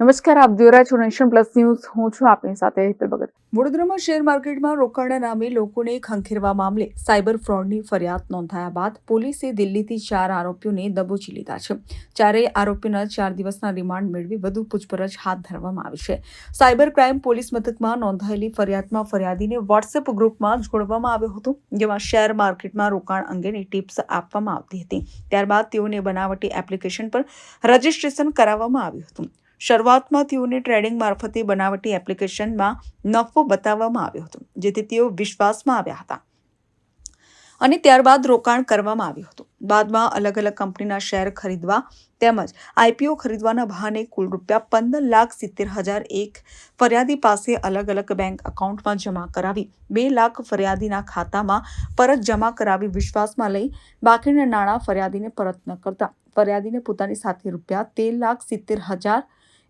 નમસ્કાર, આપ જોઈ રહ્યા છો નેશન પ્લસ ન્યૂઝ. હું છું આપની સાથે હિતલ ભગત. વડોદરામાં શેર માર્કેટમાં રોકાણના નામે લોકોને ખંખેરવા મામલે સાયબર ફ્રોડની ફરિયાદ નોંધાયા બાદ પોલીસે દિલ્હીથી ચાર આરોપીઓને દબોચી લીધા છે. ચારેય આરોપીઓના ચાર દિવસના રિમાન્ડ મેળવી વધુ પૂછપરછ હાથ ધરવામાં આવી છે. સાયબર ક્રાઇમ પોલીસ મથકમાં નોંધાયેલી ફરિયાદમાં ફરિયાદીને વોટ્સએપ ગ્રુપમાં જોડવામાં આવ્યો હતો, જેમાં શેર માર્કેટમાં રોકાણ અંગેની ટિપ્સ આપવામાં આવતી હતી. ત્યારબાદ તેઓને બનાવટી એપ્લિકેશન પર રજિસ્ટ્રેશન કરાવવામાં આવ્યું હતું. શરૂઆતમાં તેઓને ટ્રેડિંગ મારફતે બનાવટી એપ્લિકેશનમાં નફો બતાવવામાં આવ્યો હતો, જેથી તેઓ વિશ્વાસમાં આવ્યા હતા. અને ત્યારબાદ રોકાણ કરવામાં આવ્યું હતું. બાદમાં અલગ અલગ કંપનીના શેર ખરીદવા તેમજ આઈપીઓ ખરીદવાના બહાને કુલ રૂપિયા પંદર લાખ સિત્તેર હજાર એક ફરિયાદી પાસે અલગ અલગ બેંક એકાઉન્ટમાં જમા કરાવી, બે લાખ ફરિયાદીના ખાતામાં પરત જમા કરાવી વિશ્વાસમાં લઈ બાકીના નાણાં ફરિયાદીને પરત ન કરતા. ફરિયાદીને પોતાની સાથે રૂપિયા તેર લાખ સિત્તેર હજાર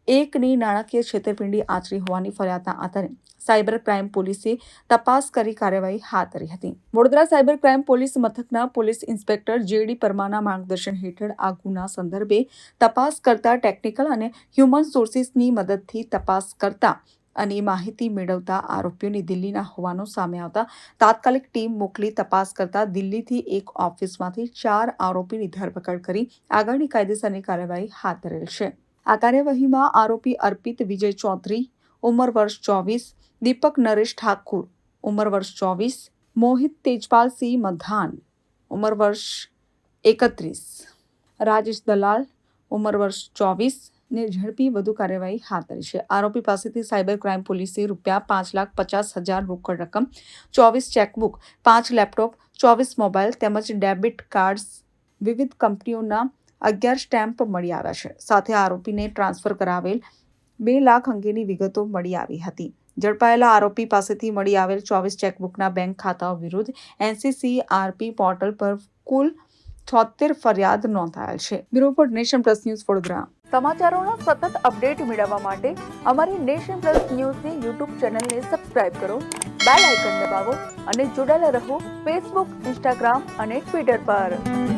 એકની નાણાકીય છેતરપિંડી આચરી હોવાની ફરિયાદના આધારે સાયબર ક્રાઇમ પોલીસે તપાસ કરી કાર્યવાહી હાથ ધરી હતી. વડોદરા સાયબર ક્રાઇમ પોલીસ મથકના પોલીસ ઇન્સ્પેક્ટર જેડી પરમાના માર્ગદર્શન હેઠળ આ ગુના સંદર્ભે તપાસ કરતા ટેકનિકલ અને હ્યુમન સોર્સિસની મદદથી તપાસ કરતા અને માહિતી મેળવતા આરોપીઓની દિલ્હીના હોવાનો સામે આવતા તાત્કાલિક ટીમ મોકલી તપાસ કરતા દિલ્હીથી એક ઓફિસમાંથી ચાર આરોપીની ધરપકડ કરી આગળની કાયદેસરની કાર્યવાહી હાથ ધરેલ છે. આ કાર્યવાહીમાં આરોપી અર્પિત વિજય ચૌધરી, ઉંમર વર્ષ ચોવીસ, દીપક નરેશ ઠાકુર, ઉંમર વર્ષ ચોવીસ, મોહિત તેજપાલસિંહ મધાન, ઉંમર વર્ષ એકત્રીસ. રાજેશ દલાલ, ઉંમર વર્ષ ચોવીસ ને ઝડપી વધુ કાર્યવાહી હાથ ધરી છે. આરોપી પાસેથી સાયબર ક્રાઇમ પોલીસે રૂપિયા પાંચ લાખ પચાસ હજાર રોકડ રકમ, ચોવીસ ચેકબુક, પાંચ લેપટોપ, ચોવીસ મોબાઈલ તેમજ ડેબિટ કાર્ડ્સ વિવિધ કંપનીઓના અગિયાર સ્ટેમ્પ મળી આવ્યા છે. સાથે આરોપીને ટ્રાન્સફર કરાવેલ બે લાખ અંગેની વિગતો મળી આવી હતી. ઝડપાયેલા આરોપી પાસેથી મળી આવેલ ચોવીસ ચેકબુકના બેંક ખાતાઓ વિરુદ્ધ એનસીસીઆરપી પોર્ટલ પર કુલ છોતેર ફરિયાદ નોંધાયેલ છે. Bureau report Nation Plus News Vadodara. સમાચારોનો સતત અપડેટ મેળવવા માટે અમારી નેશન પ્લસ ન્યૂઝની યુટ્યુબ ચેનલને સબસ્ક્રાઇબ કરો, બેલ આઇકન દબાવો અને જોડાયેલા રહો ફેસબુક, ઇન્સ્ટાગ્રામ અને ટ્વિટર પર.